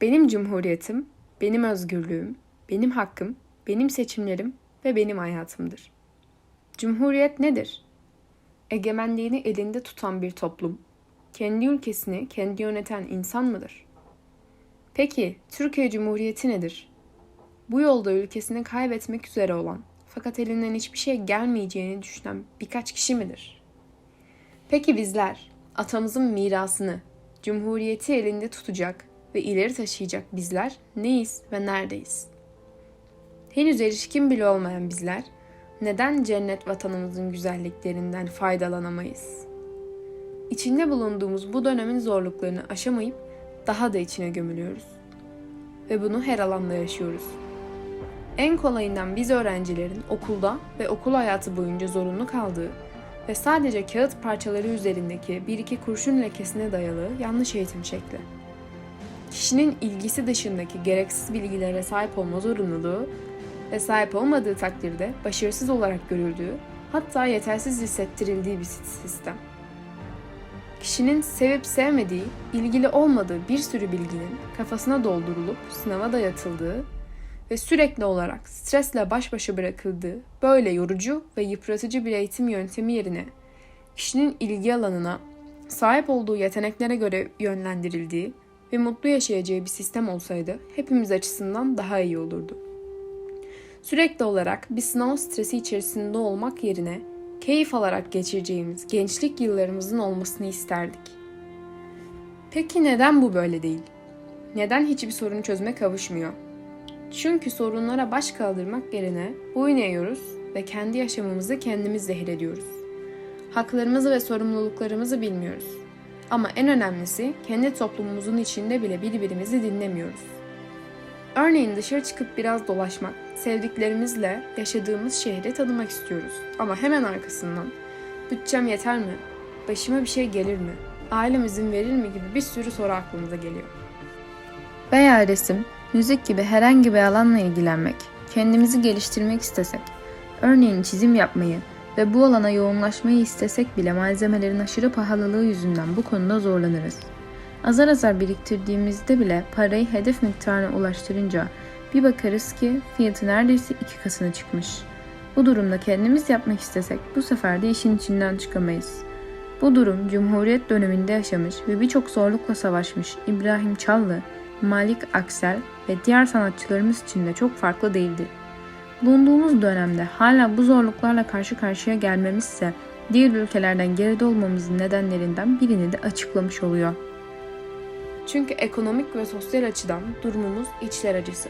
Benim cumhuriyetim, benim özgürlüğüm, benim hakkım, benim seçimlerim ve benim hayatımdır. Cumhuriyet nedir? Egemenliğini elinde tutan bir toplum, kendi ülkesini kendi yöneten insan mıdır? Peki Türkiye Cumhuriyeti nedir? Bu yolda ülkesini kaybetmek üzere olan fakat elinden hiçbir şey gelmeyeceğini düşünen birkaç kişi midir? Peki bizler atamızın mirasını, cumhuriyeti elinde tutacak ve ileri taşıyacak bizler neyiz ve neredeyiz? Henüz erişkin bile olmayan bizler neden cennet vatanımızın güzelliklerinden faydalanamayız? İçinde bulunduğumuz bu dönemin zorluklarını aşamayıp daha da içine gömülüyoruz. Ve bunu her alanda yaşıyoruz. En kolayından biz öğrencilerin okulda ve okul hayatı boyunca zorunlu kaldığı ve sadece kağıt parçaları üzerindeki bir iki kurşun lekesine dayalı yanlış eğitim şekli. Kişinin ilgisi dışındaki gereksiz bilgilere sahip olma zorunluluğu ve sahip olmadığı takdirde başarısız olarak görüldüğü, hatta yetersiz hissettirildiği bir sistem. Kişinin sevip sevmediği, ilgili olmadığı bir sürü bilginin kafasına doldurulup sınava dayatıldığı ve sürekli olarak stresle baş başa bırakıldığı böyle yorucu ve yıpratıcı bir eğitim yöntemi yerine kişinin ilgi alanına, sahip olduğu yeteneklere göre yönlendirildiği ve mutlu yaşayacağı bir sistem olsaydı hepimiz açısından daha iyi olurdu. Sürekli olarak bir sınav stresi içerisinde olmak yerine keyif alarak geçireceğimiz gençlik yıllarımızın olmasını isterdik. Peki neden bu böyle değil? Neden hiçbir sorunu çözme kavuşmuyor? Çünkü sorunlara baş kaldırmak yerine boyun eğiyoruz ve kendi yaşamımızı kendimiz zehir ediyoruz. Haklarımızı ve sorumluluklarımızı bilmiyoruz. Ama en önemlisi kendi toplumumuzun içinde bile birbirimizi dinlemiyoruz. Örneğin dışarı çıkıp biraz dolaşmak, sevdiklerimizle yaşadığımız şehri tanımak istiyoruz. Ama hemen arkasından bütçem yeter mi? Başıma bir şey gelir mi? Ailem izin verir mi gibi bir sürü soru aklımıza geliyor. Veya resim, müzik gibi herhangi bir alanla ilgilenmek, kendimizi geliştirmek istesek, örneğin çizim yapmayı ve bu alana yoğunlaşmayı istesek bile malzemelerin aşırı pahalılığı yüzünden bu konuda zorlanırız. Azar azar biriktirdiğimizde bile parayı hedef miktarına ulaştırınca bir bakarız ki fiyatı neredeyse iki katına çıkmış. Bu durumda kendimiz yapmak istesek bu sefer de işin içinden çıkamayız. Bu durum Cumhuriyet döneminde yaşamış ve birçok zorlukla savaşmış İbrahim Çallı, Malik Aksel ve diğer sanatçılarımız için de çok farklı değildi. Bulunduğumuz dönemde hala bu zorluklarla karşı karşıya gelmemizse diğer ülkelerden geride olmamızın nedenlerinden birini de açıklamış oluyor. Çünkü ekonomik ve sosyal açıdan durumumuz içler acısı.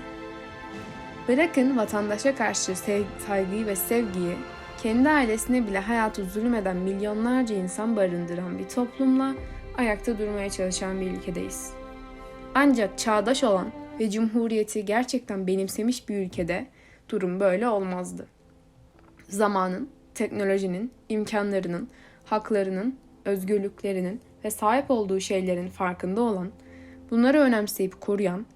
Bırakın vatandaşa karşı saygıyı ve sevgiyi, kendi ailesine bile hayatı zulmeden milyonlarca insan barındıran bir toplumla ayakta durmaya çalışan bir ülkedeyiz. Ancak çağdaş olan ve cumhuriyeti gerçekten benimsemiş bir ülkede durum böyle olmazdı. Zamanın, teknolojinin, imkanlarının, haklarının, özgürlüklerinin ve sahip olduğu şeylerin farkında olan, bunları önemseyip koruyan,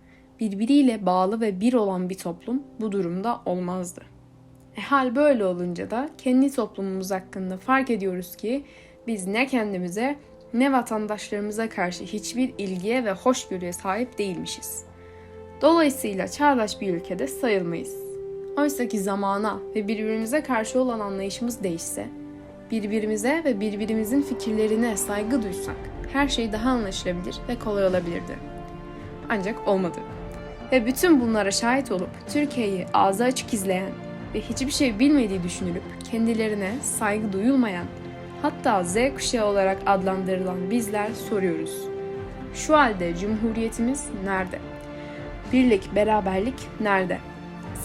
birbiriyle bağlı ve bir olan bir toplum bu durumda olmazdı. E hal böyle olunca da kendi toplumumuz hakkında fark ediyoruz ki biz ne kendimize ne vatandaşlarımıza karşı hiçbir ilgiye ve hoşgörüye sahip değilmişiz. Dolayısıyla çağdaş bir ülkede sayılmayız. Oysa ki zamana ve birbirimize karşı olan anlayışımız değişse, birbirimize ve birbirimizin fikirlerine saygı duysak her şey daha anlaşılabilir ve kolay olabilirdi. Ancak olmadı. Ve bütün bunlara şahit olup Türkiye'yi ağzı açık izleyen ve hiçbir şey bilmediği düşünülüp kendilerine saygı duyulmayan, hatta Z kuşağı olarak adlandırılan bizler soruyoruz. Şu halde Cumhuriyetimiz nerede? Birlik, beraberlik nerede?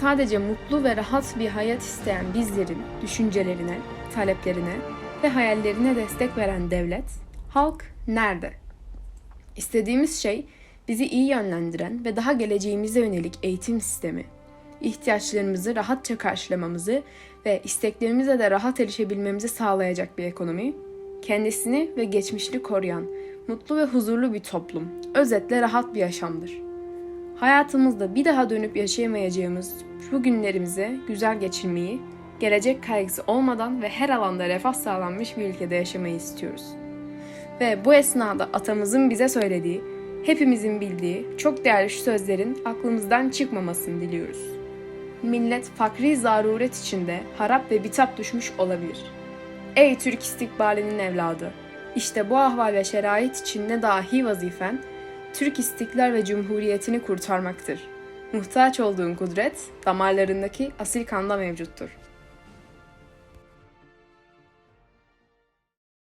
Sadece mutlu ve rahat bir hayat isteyen bizlerin düşüncelerine, taleplerine ve hayallerine destek veren devlet, halk nerede? İstediğimiz şey bizi iyi yönlendiren ve daha geleceğimize yönelik eğitim sistemi, ihtiyaçlarımızı rahatça karşılamamızı ve isteklerimize de rahat erişebilmemizi sağlayacak bir ekonomi, kendisini ve geçmişini koruyan, mutlu ve huzurlu bir toplum, özetle rahat bir yaşamdır. Hayatımızda bir daha dönüp yaşayamayacağımız bu günlerimizi güzel geçirmeyi, gelecek kaygısı olmadan ve her alanda refah sağlanmış bir ülkede yaşamayı istiyoruz. Ve bu esnada atamızın bize söylediği Hepimizin bildiği çok değerli şu sözlerin aklımızdan çıkmamasını diliyoruz. Millet fakri zaruret içinde harap ve bitap düşmüş olabilir. Ey Türk istikbalinin evladı! İşte bu ahval ve şerait içinde dahi vazifen Türk istiklal ve cumhuriyetini kurtarmaktır. Muhtaç olduğun kudret damarlarındaki asil kanda mevcuttur.